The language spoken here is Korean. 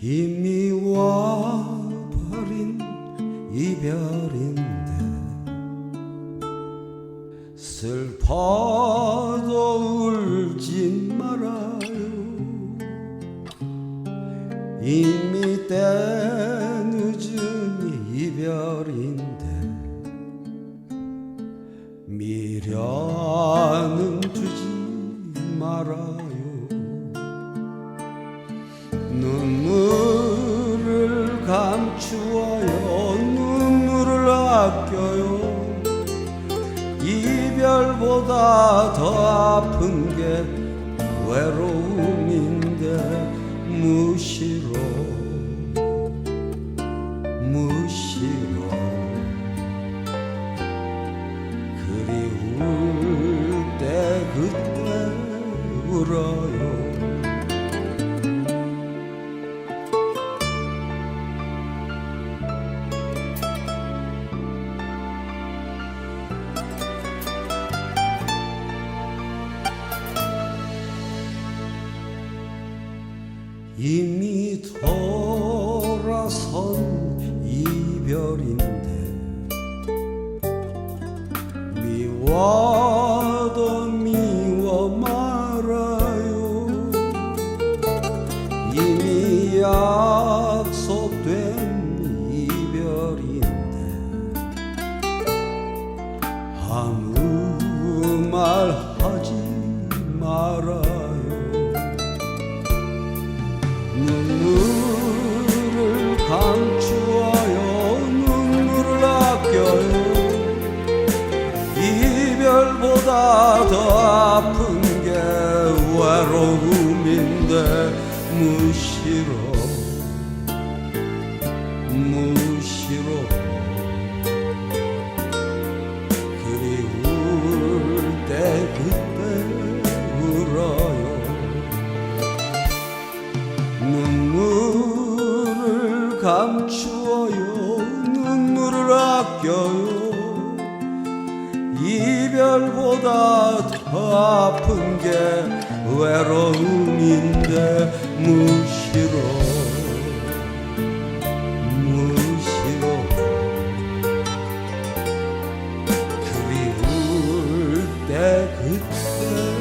미워버린 이별인데 슬퍼도 울지 말아요. 이미 때 늦은 이별인데 미련은 두지 말아요 이별보다 더 아픈 게 외로움인데 무시로 무시로 그리울 때 그때 울어요 이미 돌아선 이별인데 미워도 미워 말아요. 이미 약속된 이별인데 아무 아픈 게 외로움인데 무시로 무시로 그리울 때 그때 울어요. 눈물을 감추어요. 눈물을 아껴요. 이별보다 더 아픈 게 외로움인데 무시로 무시로 그리울 때 그때